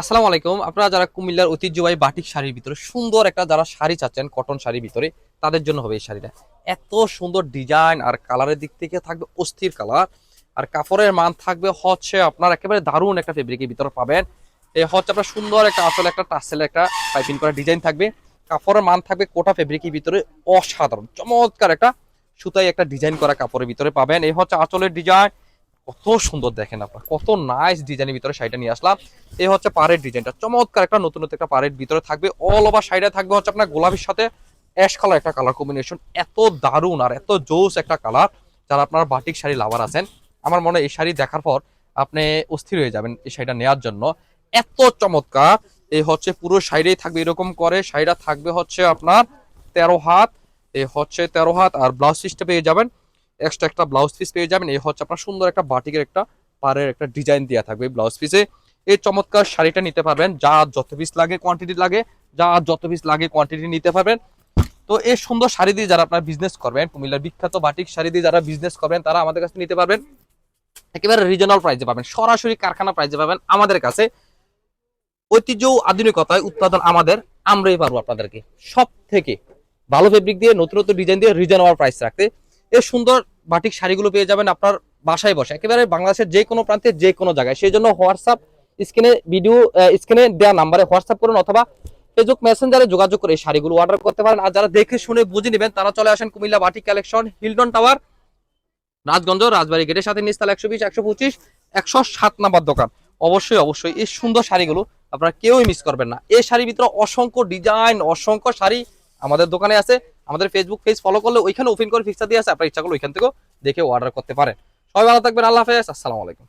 আসসালামু আলাইকুম। আপনারা যারা কুমিল্লার ঐতিহ্যবাহী বাটিক শাড়ির ভিতরে সুন্দর একটা যারা শাড়ি চাচ্ছেন, কটন শাড়ির ভিতরে, তাদের জন্য হবে এই শাড়িটা। এত সুন্দর ডিজাইন আর কালারের দিক থেকে থাকবে অস্থির কালার। আর কাপড়ের মান থাকবে হচ্ছে আপনার একেবারে দারুণ একটা ফেব্রিকের ভিতরে পাবেন। এই হচ্ছে আপনার সুন্দর একটা আসলে একটা টাসেল একটা পাইপিং করা ডিজাইন থাকবে। কাপড়ের মান থাকবে কোটা ফেব্রিকের ভিতরে অসাধারণ, চমৎকার একটা সুতায় একটা ডিজাইন করা কাপড়ের ভিতরে পাবেন। এই হচ্ছে আঁচলের ডিজাইন। কত সুন্দর দেখেন আপনার, কত নাইস ডিজাইনের ভিতরে শাড়িটা নিয়ে আসলাম। এই হচ্ছে পাড়ের ডিজাইনটা চমৎকার একটা নতুন নতুন একটা পাড়ের ভিতরে থাকবে। অল ওভার শাড়িটা থাকবে হচ্ছে আপনার গোলাপির সাথে অ্যাশ কালার একটা কালার কম্বিনেশন এত দারুণ আর এত জোস একটা কালার যারা আপনার বাটিক শাড়ি লাভার আছেন, আমার মনে হয় এই শাড়ি দেখার পর আপনি অস্থির হয়ে যাবেন এই শাড়িটা নেওয়ার জন্য। এত চমৎকার। এই হচ্ছে পুরো সাইডেই থাকবে এরকম করে। শাড়িটা থাকবে হচ্ছে আপনার তেরো হাত। এই হচ্ছে তেরো হাত আর ব্লাউজ পিসটা পেয়ে যাবেন। এক্সট্রা একটা ব্লাউজ পিস পেয়ে যাবেন। এই হচ্ছে আপনার সুন্দর একটা বাটিকের একটা পাড়ের একটা ডিজাইন দেওয়া থাকবে এই ব্লাউজ পিসে এই চমৎকার শাড়িটা নিতে পারবেন। যা যত পিস লাগে কোয়ান্টিটি লাগে, যা যত পিস লাগে কোয়ান্টিটি নিতে পারবেন। তো এই সুন্দর শাড়ি দিয়ে যারা আপনার বিজনেস করবেন, কুমিল্লার বিখ্যাত বাটিক শাড়ি দিয়ে যারা বিজনেস করবেন, তারা আমাদের কাছে নিতে পারবেন। একেবারে রিজনাল প্রাইসে পাবেন। সরাসরি কারখানা প্রাইসে পাবেন আমাদের কাছে। ঐতিহ্য আধুনিকতায় উৎপাদন আমাদের। আমরাই পারব আপনাদেরকে। সব থেকে ভালো ফেব্রিক দিয়ে নতুন নতুন ডিজাইন দিয়ে রিজনেবল প্রাইস রাখতে। এই সুন্দর বাটিক শাড়িগুলো পেয়ে যাবেন আপনার বাসায় বসে। একেবারে বাংলাদেশের যে কোনো প্রান্তে যে কোনো জায়গায়। সেই জন্য হোয়াটসঅ্যাপ স্ক্রিনে ভিডিও স্ক্রিনে দেওয়া নাম্বারে হোয়াটসঅ্যাপ করুন অথবা ফেসবুক মেসেঞ্জারে যোগাযোগ করে এই শাড়িগুলো অর্ডার করতে পারেন। আর যারা দেখে শুনে বুঝে নেবেন, তারা চলে আসেন Comilla batik collection Hilton tower Rajganj, Rajbari গেটের সাথে নিস্তাল একশো বিশ, একশো পঁচিশ, একশো সাত নাম্বার দোকান। অবশ্যই অবশ্যই এই সুন্দর শাড়িগুলো আপনারা কেউই মিস করবেন না। এই শাড়ির ভিতরে অসংখ্য ডিজাইন অসংখ্য শাড়ি আমাদের দোকানে আছে, আমাদের ফেসবুক পেজ ফলো করলে ওইখানে ওপেন করে ফিক্সার দিয়ে আছে, আপনার ইচ্ছা করলে ওইখান থেকেও দেখে অর্ডার করতে পারেন। সবাই ভালো থাকবেন, আল্লাহ হাফেজ, আসসালামু আলাইকুম।